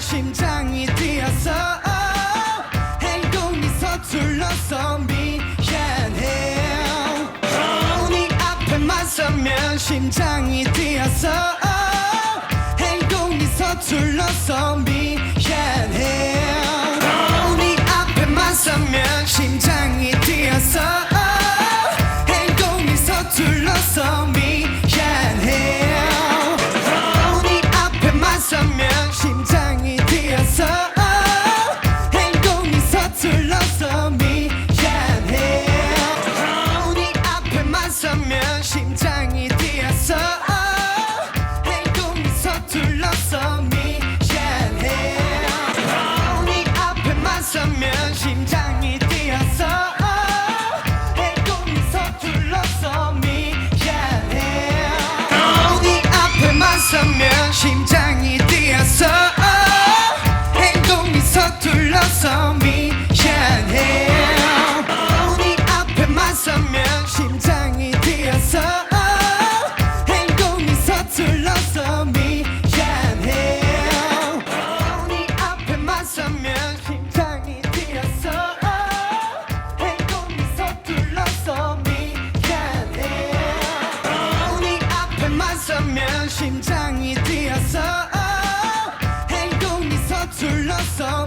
심장이 뛰어서 행동이 서툴러서 미안해 네 앞에 맞서면 심장이 뛰어서 행동이 서툴러서 미안해 심장 심장이 뛰었어 행동이 서툴러서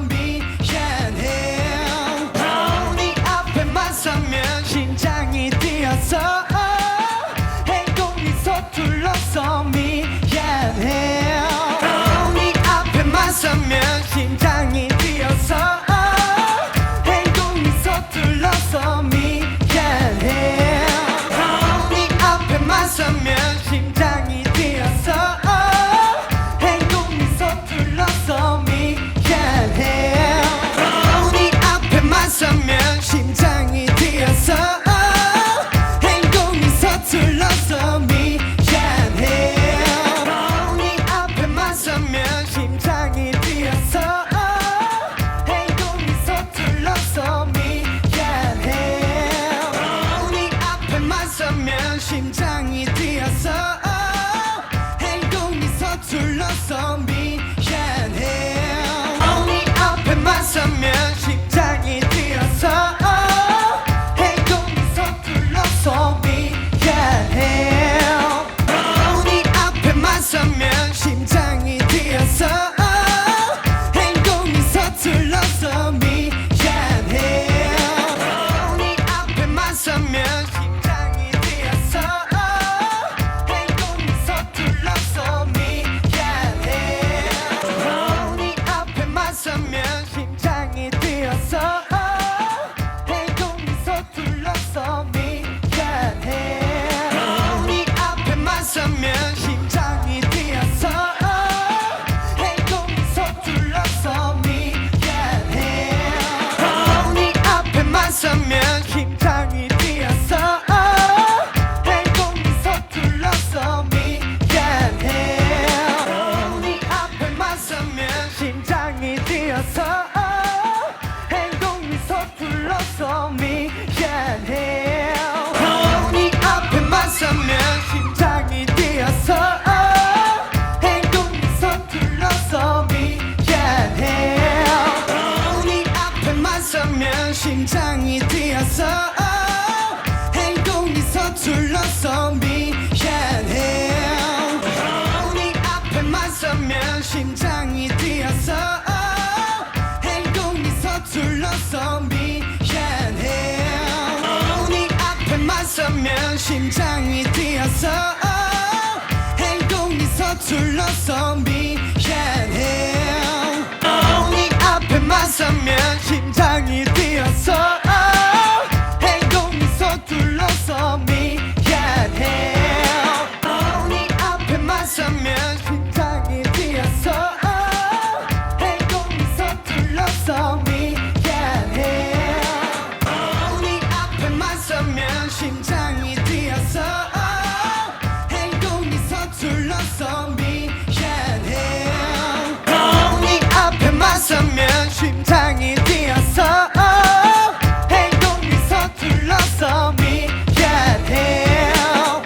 아니어서 행동이 서툴러서 미안해 너니 앞에만 서면 심장이 뛰어서 행동이 서툴러서 미안해 너니 앞에만 서면 심장이 뛰어서 행동이 서툴러서 미안해 너니 앞에만 서면 심장이 심장이 뛰어서 행동이 서툴러서 미안해 네 앞에만 서면 심장이 뛰어서 심장